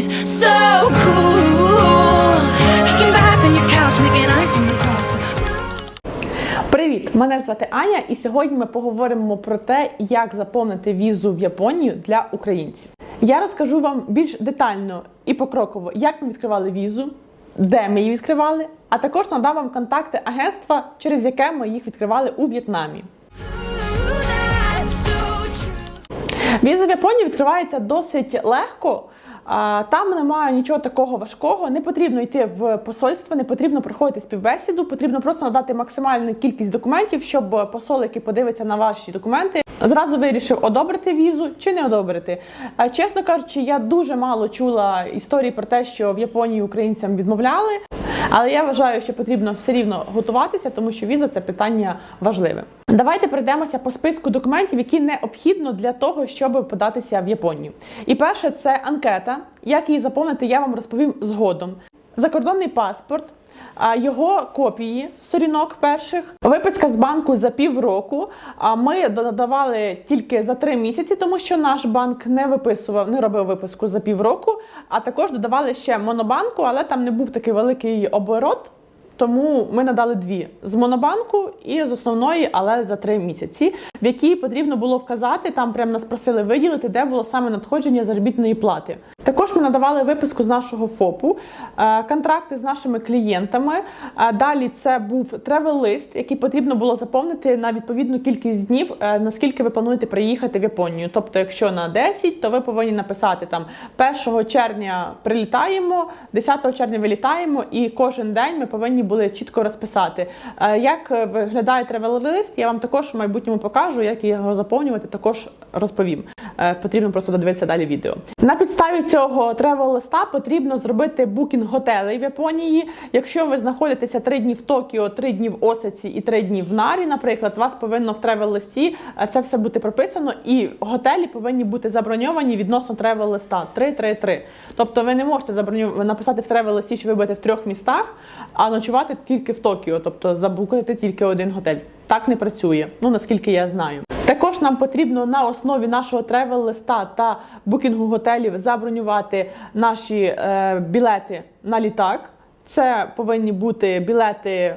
she's so cool. Kicking back on your couch, making ice from across the. Привіт! Мене звати Аня, і сьогодні ми поговоримо про те, як заповнити візу в Японію для українців. Я розкажу вам більш детально і покроково, як ми відкривали візу, де ми її відкривали, а також надам вам контакти агентства, через яке ми їх відкривали у В'єтнамі. Віза в Японію відкривається досить легко. Там немає нічого такого важкого. Не потрібно йти в посольство, не потрібно проходити співбесіду. Потрібно просто надати максимальну кількість документів, щоб посол, який подивиться на ваші документи, зразу вирішив одобрити візу чи не одобрити. Чесно кажучи, я дуже мало чула історії про те, що в Японії українцям відмовляли. Але я вважаю, що потрібно все рівно готуватися, тому що віза це питання важливе. Давайте пройдемося по списку документів, які необхідно для того, щоб податися в Японію. І перше це анкета. Як її заповнити, я вам розповім згодом. Закордонний паспорт. Його копії сторінок перших, виписка з банку за півроку. А ми додавали тільки за три місяці, тому що наш банк не виписував, не робив виписку за півроку. А також додавали ще монобанку, але там не був такий великий оборот. Тому ми надали дві з монобанку і з основної, але за три місяці, в якій потрібно було вказати. Там прямо нас просили виділити, де було саме надходження заробітної плати. Також ми надавали виписку з нашого ФОПу, е, контракти з нашими клієнтами. Е, Далі це був тревел-лист, який потрібно було заповнити на відповідну кількість днів, е, наскільки ви плануєте приїхати в Японію. Тобто, якщо на 10, то ви повинні написати там 1 червня прилітаємо, 10 червня вилітаємо, і кожен день ми повинні були чітко розписати. Е, Як виглядає тревел-лист, я вам також в майбутньому покажу, як його заповнювати, також розповім. Е, Потрібно просто додивитися далі відео. На підставі цього тревел-листа потрібно зробити букінг готелей в Японії. Якщо ви знаходитеся 3 дні в Токіо, 3 дні в Осаці і 3 дні в Нарі, наприклад, вас повинно в тревел-листі е, це все бути прописано, і готелі повинні бути заброньовані відносно тревел-листа 3-3-3. Тобто ви не можете заброню... написати в тревел-листі, що ви будете в трьох містах, а ночувати тільки в Токіо, тобто забукати тільки один готель. Так не працює, ну наскільки я знаю. Також нам потрібно на основі нашого тревел-листа та букінгу готелів забронювати наші е, білети на літак. Це повинні бути білети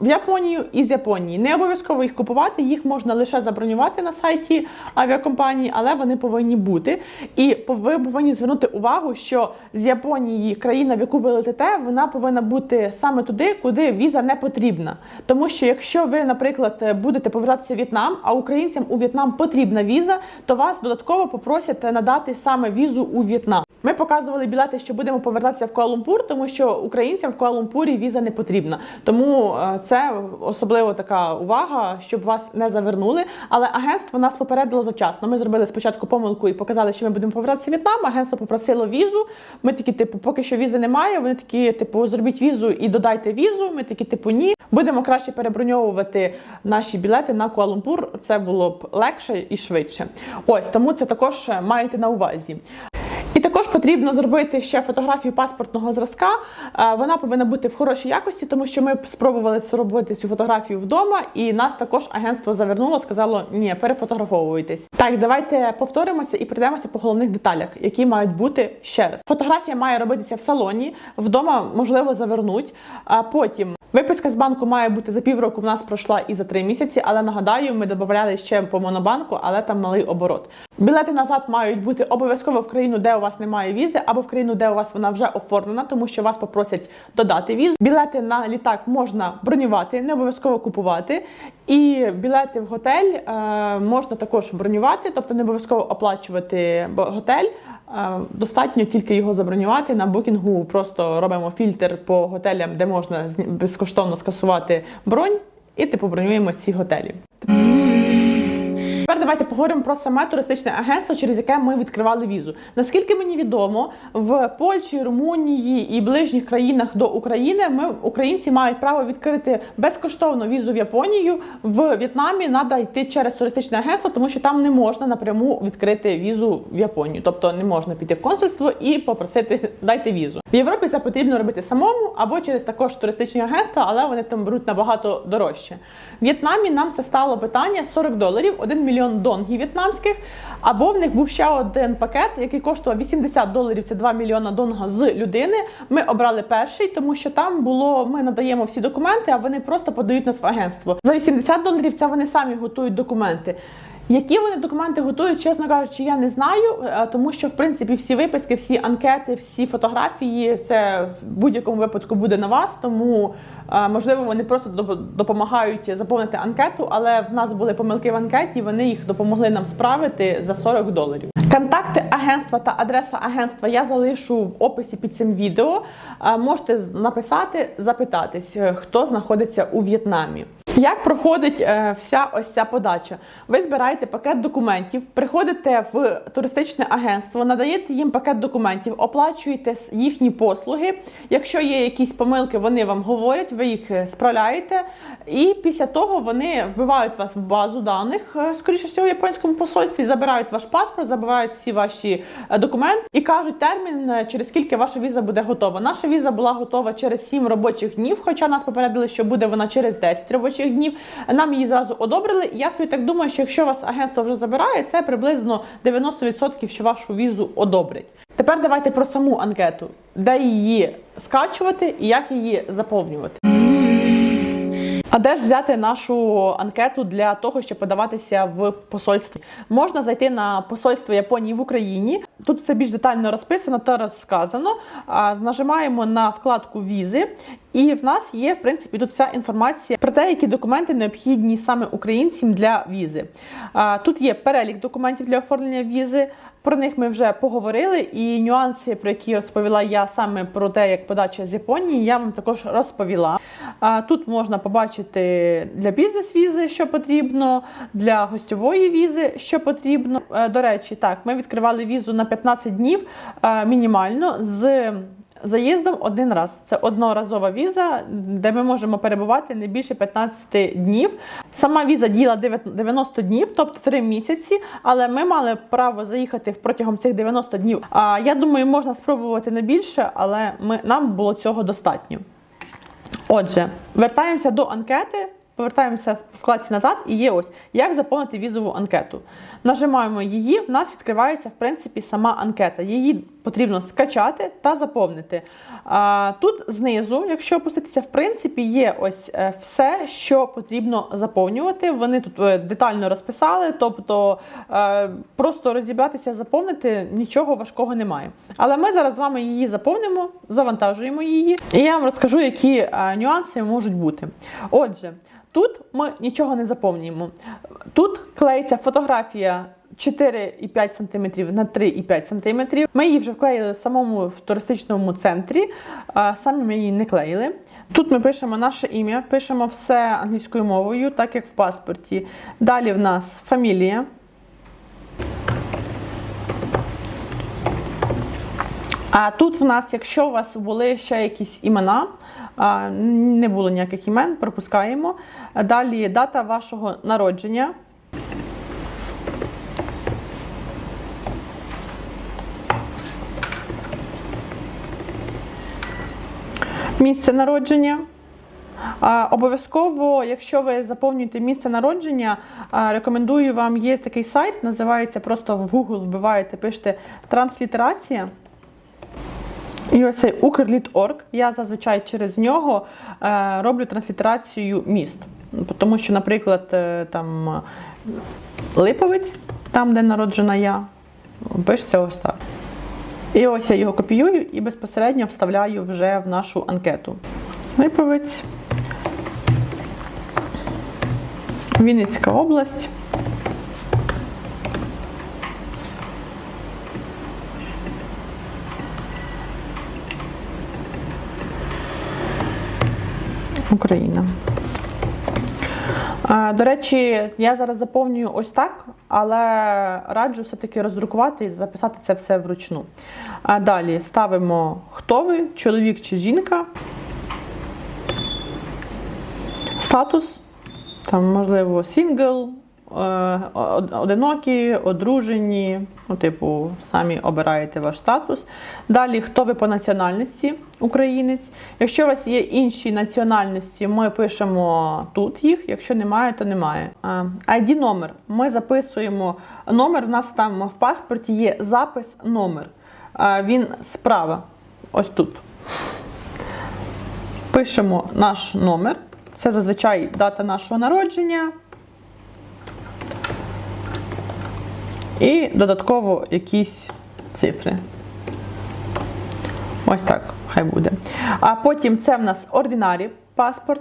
в Японію і з Японії. Не обов'язково їх купувати, їх можна лише забронювати на сайті авіакомпанії, але вони повинні бути. І ви повинні звернути увагу, що з Японії країна, в яку ви летите, вона повинна бути саме туди, куди віза не потрібна. Тому що якщо ви, наприклад, будете повертатися в В'єтнам, а українцям у В'єтнам потрібна віза, то вас додатково попросять надати саме візу у В'єтнам. Ми показували білети, що будемо повертатися в Куала-Лумпур, тому що українцям в Куала-Лумпурі віза не потрібна. Тому е, це особливо така увага, щоб вас не завернули. Але агентство нас попередило завчасно. Ми зробили спочатку помилку і показали, що ми будемо повертатися в В'єтнам. Агентство попросило візу. Ми такі, типу, поки що візи немає. Вони такі, типу, зробіть візу і додайте візу. Ми такі, типу, ні. Будемо краще переброньовувати наші білети на Куала-Лумпур. Це було б легше і швидше. Ось тому це також маєте на увазі. І також потрібно зробити ще фотографію паспортного зразка. Е, Вона повинна бути в хорошій якості, тому що ми спробували зробити цю фотографію вдома, і нас також агентство завернуло, сказало: ні, перефотографовуйтесь. Так, давайте повторимося і прийдемося по головних деталях, які мають бути ще раз. Фотографія має робитися в салоні, вдома можливо завернуть. А потім виписка з банку має бути за півроку. В нас пройшла і за три місяці, але нагадаю, ми додавали ще по монобанку, але там малий оборот. Білети назад мають бути обов'язково в країну, де у вас немає візи, або в країну, де у вас вона вже оформлена, тому що вас попросять додати візу. Білети на літак можна бронювати, не обов'язково купувати. І білети в готель е, можна також бронювати, тобто не обов'язково оплачувати готель. Е, Достатньо тільки його забронювати на букінгу. Просто робимо фільтр по готелям, де можна безкоштовно скасувати бронь, і типу бронюємо ці готелі. Тепер давайте поговоримо про саме туристичне агентство, через яке ми відкривали візу. Наскільки мені відомо, в Польщі, Румунії і ближніх країнах до України ми українці мають право відкрити безкоштовно візу в Японію. В В'єтнамі треба йти через туристичне агентство, тому що там не можна напряму відкрити візу в Японію. Тобто не можна піти в консульство і попросити дайте візу. В Європі це потрібно робити самому або через також туристичні агентства, але вони там беруть набагато дорожче. В В'єтнамі нам це стало питання 40 доларів, 1 мільйон донгів в'єтнамських. Або в них був ще один пакет, який коштував 80 доларів, це 2 мільйона донга з людини. Ми обрали перший, тому що там було ми надаємо всі документи, а вони просто подають нас в агентство. За 80 доларів це вони самі готують документи. Які вони документи готують, чесно кажучи, я не знаю, е, тому що в принципі всі виписки, всі анкети, всі фотографії це в будь-якому випадку буде на вас. Тому е, можливо вони просто допомагають заповнити анкету, але в нас були помилки в анкеті. Вони їх допомогли нам справити за 40 доларів. Контакти агентства та адреса агентства я залишу в описі під цим відео. Е, Можете написати, запитатись, хто знаходиться у В'єтнамі. Як проходить е, вся ось ця подача? Ви збираєте пакет документів, приходите в туристичне агентство, надаєте їм пакет документів, оплачуєте їхні послуги. Якщо є якісь помилки, вони вам говорять, ви їх е, справляєте. І після того вони вбивають вас в базу даних, е, скоріше всього, в японському посольстві, забирають ваш паспорт, забирають всі ваші е, документи і кажуть термін, е, через скільки ваша віза буде готова. Наша віза була готова через 7 робочих днів, хоча нас попередили, що буде вона через 10 робочих днів. Нам її зразу одобрили. Я собі так думаю, що якщо вас агентство вже забирає, це приблизно 90% що вашу візу одобрять. Тепер давайте про саму анкету, де її скачувати і як її заповнювати. А де ж взяти нашу анкету для того, щоб подаватися в посольстві? Можна зайти на посольство Японії в Україні. Тут все більш детально розписано та розказано. Нажимаємо на вкладку візи, і в нас є в принципі тут вся інформація про те, які документи необхідні саме українцям для візи. Тут є перелік документів для оформлення візи. Про них ми вже поговорили, і нюанси, про які розповіла я саме про те, як подача з Японії, я вам також розповіла. Тут можна побачити для бізнес-візи, що потрібно, для гостьової візи, що потрібно. Е, До речі, так, ми відкривали візу на 15 днів е, мінімально з. Заїздом один раз. Це одноразова віза, де ми можемо перебувати не більше 15 днів. Сама віза діла 90 днів, тобто 3 місяці, але ми мали право заїхати протягом цих 90 днів. А я думаю, можна спробувати не більше, але ми, нам було цього достатньо. Отже, вертаємося до анкети. Повертаємося в вкладці назад, і є ось як заповнити візову анкету. Нажимаємо її, в нас відкривається в принципі сама анкета. Її потрібно скачати та заповнити. Тут знизу, якщо опуститися, в принципі, є ось е, все, що потрібно заповнювати. Вони тут е, детально розписали, тобто е, просто розібратися, заповнити нічого важкого немає. Але ми зараз з вами її заповнимо, завантажуємо її, і я вам розкажу, які нюанси можуть бути. Отже. Тут ми нічого не заповнюємо. Тут клеїться фотографія 4,5 см на 3,5 см. Ми її вже вклеїли в самому в туристичному центрі, а самі ми її не клеїли. Тут ми пишемо наше ім'я, пишемо все англійською мовою, так як в паспорті. Далі в нас фамілія. А тут в нас, якщо у вас були ще якісь імена, не було ніяких імен, пропускаємо. Далі дата вашого народження. Місце народження. Обов'язково, якщо ви заповнюєте місце народження, рекомендую вам є такий сайт, називається просто в Google вбиваєте, пишете транслітерація. І ось цей Укрліт.орг. Я зазвичай через нього е, роблю транслітерацію міст. Тому що, наприклад, е, там е, Липовець, там, де народжена я, пишеться ось так. І ось я його копіюю і безпосередньо вставляю вже в нашу анкету. Липовець. Вінницька область. Україна. До речі, я зараз заповнюю ось так, але раджу все-таки роздрукувати і записати це все вручну. А далі ставимо, хто ви, чоловік чи жінка. Статус, там, можливо, сингл, одинокі, одружені, ну, типу, самі обираєте ваш статус. Далі, хто ви по національності, українець. Якщо у вас є інші національності, ми пишемо тут їх. Якщо немає, то немає. Е, ID номер. Ми записуємо номер. У нас там в паспорті є запис номер. Е, Він справа. Ось тут. Пишемо наш номер. Це зазвичай дата нашого народження. І додатково якісь цифри. Ось так, хай буде. А потім це в нас ординарі паспорт.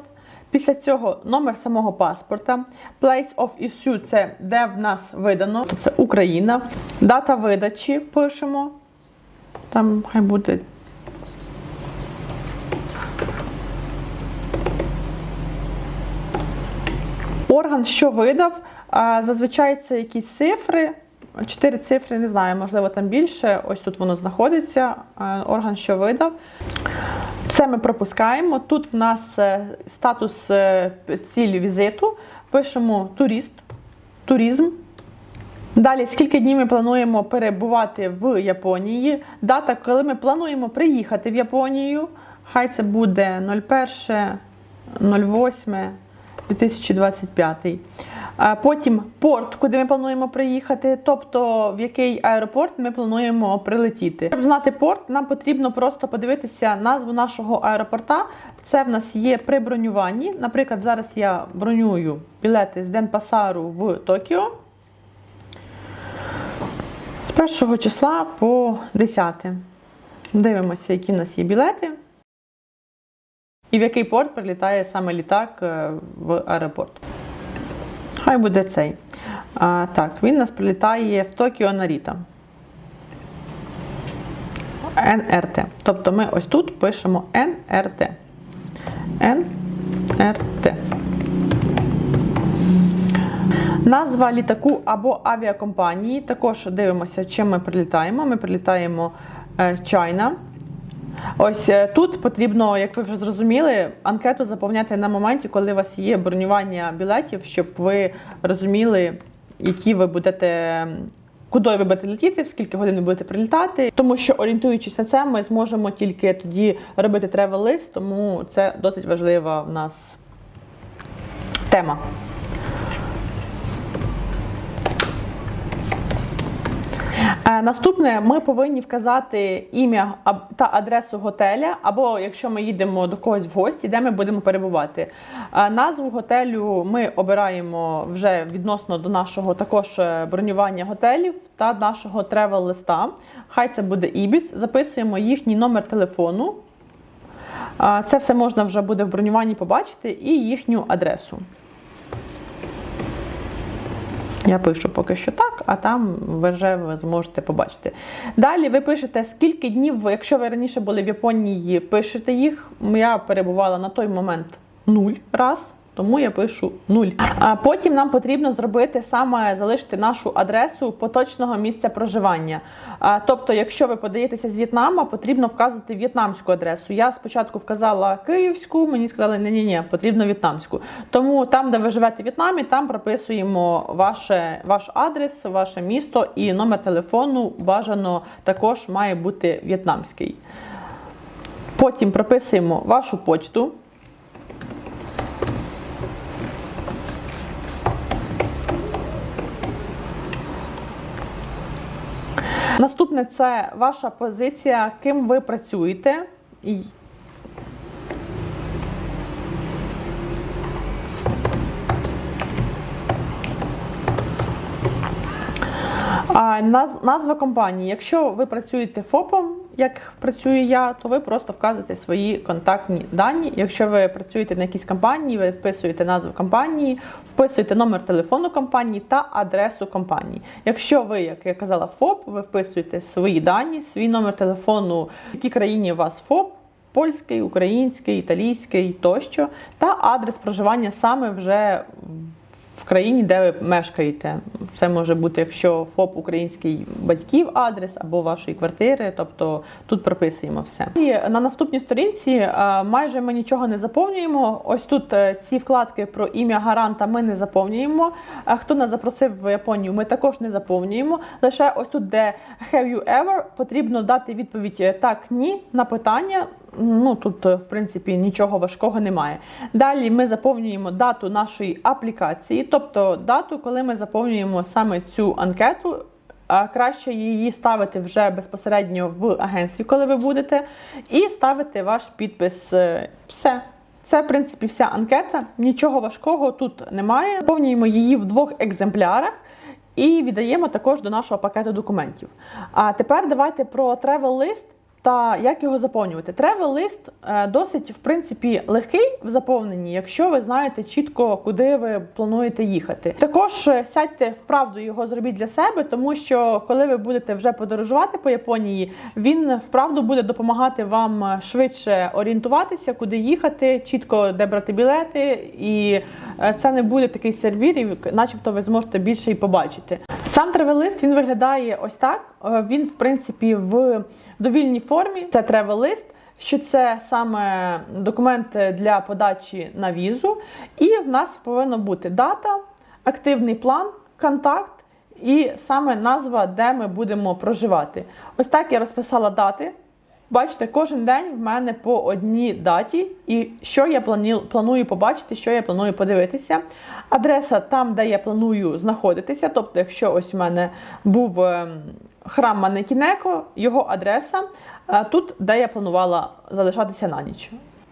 Після цього номер самого паспорта. Place of issue це де в нас видано. Це Україна. Дата видачі пишемо. Там хай буде Орган, що видав, зазвичай це якісь цифри. Чотири цифри, не знаю, можливо, там більше. Ось тут воно знаходиться. Орган, що видав. Це ми пропускаємо. Тут в нас е, статус е, цілі візиту. Пишемо турист, туризм. Далі, скільки днів ми плануємо перебувати в Японії. Дата, коли ми плануємо приїхати в Японію. Хай це буде 01, 08, 2025. Потім порт, куди ми плануємо приїхати, тобто в який аеропорт ми плануємо прилетіти. Щоб знати порт, нам потрібно просто подивитися назву нашого аеропорта. Це в нас є при бронюванні. Наприклад, зараз я бронюю білети з Денпасару в Токіо. З першого числа по 10. Дивимося, які в нас є білети. І в який порт прилітає саме літак е, в аеропорт. Хай буде цей. А, так, він нас прилітає в Токіо Наріта. НРТ. Тобто ми ось тут пишемо НРТ. НРТ. Назва літаку або авіакомпанії. Також дивимося, чим ми прилітаємо. Ми прилітаємо е, China. Ось е, тут потрібно, як ви вже зрозуміли, анкету заповняти на моменті, коли у вас є бронювання білетів, щоб ви розуміли, які ви будете. Куди ви будете летіти, в скільки годин ви будете прилітати, тому що орієнтуючись на це, ми зможемо тільки тоді робити тревел лист, тому це досить важлива в нас тема. Наступне ми повинні вказати ім'я та адресу готеля, або якщо ми їдемо до когось в гості, де ми будемо перебувати. Е, Назву готелю ми обираємо вже відносно до нашого також е, бронювання готелів та нашого тревел листа. Хай це буде Ібіс. Записуємо їхній номер телефону. Е, Це все можна вже буде в бронюванні побачити, і їхню адресу. Я пишу поки що так, а там вже ви зможете побачити. Далі ви пишете, скільки днів, якщо ви раніше були в Японії, пишете їх. Я перебувала на той момент нуль раз. Тому я пишу нуль. А потім нам потрібно зробити саме залишити нашу адресу поточного місця проживання. А, тобто, якщо ви подаєтеся з В'єтнама, потрібно вказувати в'єтнамську адресу. Я спочатку вказала київську, мені сказали, ні, ні, ні, потрібно в'єтнамську. Тому там, де ви живете в В'єтнамі, там прописуємо ваше, ваш адрес, ваше місто і номер телефону бажано також має бути в'єтнамський. Потім прописуємо вашу почту. Наступне це ваша позиція, ким ви працюєте. Назва компанії. Якщо ви працюєте ФОПом, як працюю я, то ви просто вказуєте свої контактні дані. Якщо ви працюєте на якійсь компанії, ви вписуєте назву компанії, вписуєте номер телефону компанії та адресу компанії. Якщо ви, як я казала, ФОП, ви вписуєте свої дані, свій номер телефону, в якій країні у вас ФОП. Польський, український, італійський тощо, та адрес проживання саме вже в країні, де ви мешкаєте. Це може бути, якщо ФОП український батьків адрес або вашої квартири, тобто тут прописуємо все. І на наступній сторінці е, майже ми нічого не заповнюємо. Ось тут е, ці вкладки про ім'я гаранта ми не заповнюємо. Хто нас запросив в Японію, ми також не заповнюємо. Лише ось тут, де have you ever, потрібно дати відповідь е, так, ні на питання. Ну тут, е, в принципі, нічого важкого немає. Далі ми заповнюємо дату нашої аплікації, тобто дату, коли ми заповнюємо саме цю анкету. А краще її ставити вже безпосередньо в агентстві, коли ви будете, і ставити ваш підпис. Е, Все. Це, в принципі, вся анкета. Нічого важкого тут немає. Заповнюємо її в двох екземплярах і віддаємо також до нашого пакету документів. А тепер давайте про travel лист та як його заповнювати. Travel лист е, досить в принципі легкий в заповненні, якщо ви знаєте чітко, куди ви плануєте їхати. Також е, сядьте вправду його зробіть для себе, тому що коли ви будете вже подорожувати по Японії, він вправду буде допомагати вам е, швидше орієнтуватися, куди їхати, чітко де брати білети, і е, це не буде такий сервір, начебто ви зможете більше і побачити. Сам тревел-лист він виглядає ось так. Е, Він, в принципі, в довільній формі. Це тревел-лист, що це саме документ для подачі на візу. І в нас повинна бути дата, активний план, контакт і саме назва, де ми будемо проживати. Ось так я розписала дати. Бачите, кожен день в мене по одній даті, і що я планую побачити, що я планую подивитися. Адреса там, де я планую знаходитися. Тобто, якщо ось у мене був ем, храм Манекінеко, його адреса е, тут, де я планувала залишатися на ніч.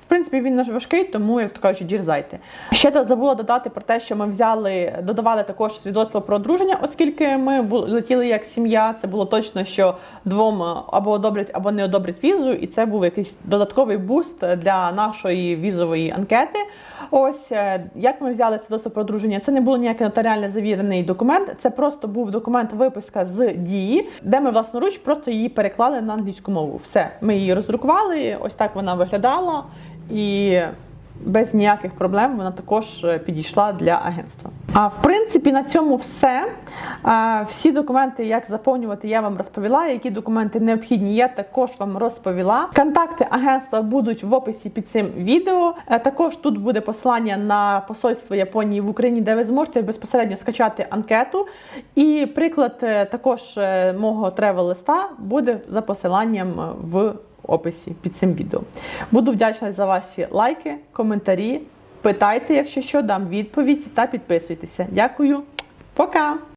Принципі, він не важкий, тому, як то кажуть, дірзайте. Ще забула додати про те, що ми взяли, додавали також свідоцтво про одруження, оскільки ми летіли як сім'я. Це було точно, що двом е, або одобрять, або не одобрять візу, і це був якийсь додатковий буст для нашої візової анкети. Ось е, як ми взяли свідоцтво про одруження, це не було ніякий нотаріально завірений документ, це просто був документ виписка з дії, де ми власноруч просто її переклали на англійську мову. Все, ми її роздрукували, ось так вона виглядала і. Без ніяких проблем вона також е, підійшла для агентства. А в принципі на цьому все. Всі документи, як заповнювати, я вам розповіла. Які документи необхідні, я також вам розповіла. Контакти агентства будуть в описі під цим відео. Е, Також тут буде посилання на посольство Японії в Україні, де ви зможете безпосередньо скачати анкету. І приклад е, також мого тревел листа буде за посиланням в описі під цим відео. Буду вдячна за ваші лайки, коментарі. Питайте, якщо що, дам відповідь та підписуйтеся. Дякую, пока!